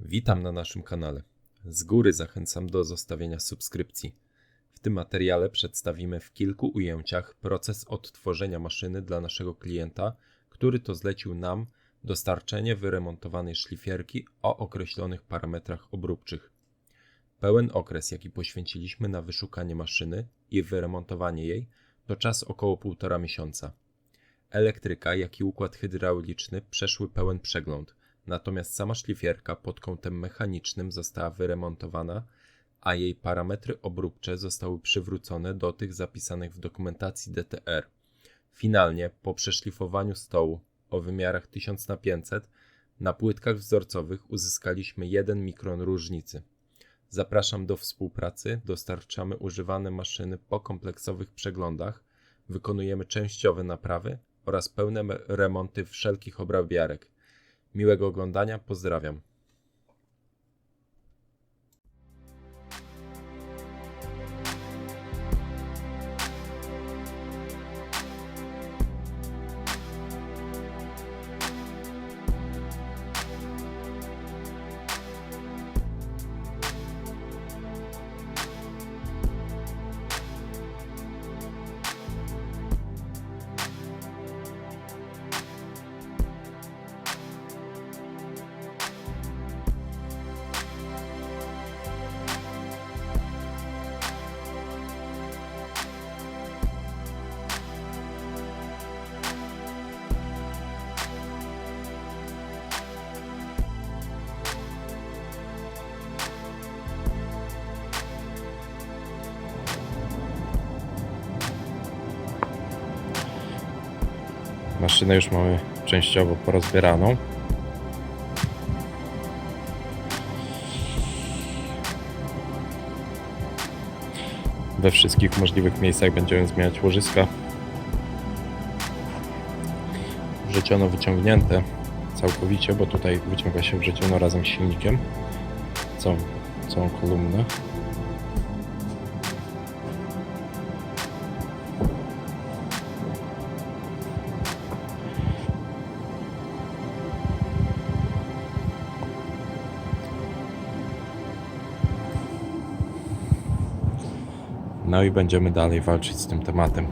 Witam na naszym kanale. Z góry zachęcam do zostawienia subskrypcji. W tym materiale przedstawimy w kilku ujęciach proces odtworzenia maszyny dla naszego klienta, który to zlecił nam dostarczenie wyremontowanej szlifierki o określonych parametrach obróbczych. Pełen okres, jaki poświęciliśmy na wyszukanie maszyny i wyremontowanie jej, to czas około 1,5 miesiąca. Elektryka, jak i układ hydrauliczny przeszły pełen przegląd, natomiast sama szlifierka pod kątem mechanicznym została wyremontowana, a jej parametry obróbcze zostały przywrócone do tych zapisanych w dokumentacji DTR. Finalnie, po przeszlifowaniu stołu o wymiarach 1000 na 500 na płytkach wzorcowych uzyskaliśmy 1 mikron różnicy. Zapraszam do współpracy, dostarczamy używane maszyny po kompleksowych przeglądach, wykonujemy częściowe naprawy oraz pełne remonty wszelkich obrabiarek. Miłego oglądania, pozdrawiam. Maszynę już mamy częściowo porozbieraną. We wszystkich możliwych miejscach będziemy zmieniać łożyska. Wrzeciono wyciągnięte całkowicie, bo tutaj wyciąga się wrzeciono razem z silnikiem. Całą, całą kolumnę. No i będziemy dalej walczyć z tym tematem.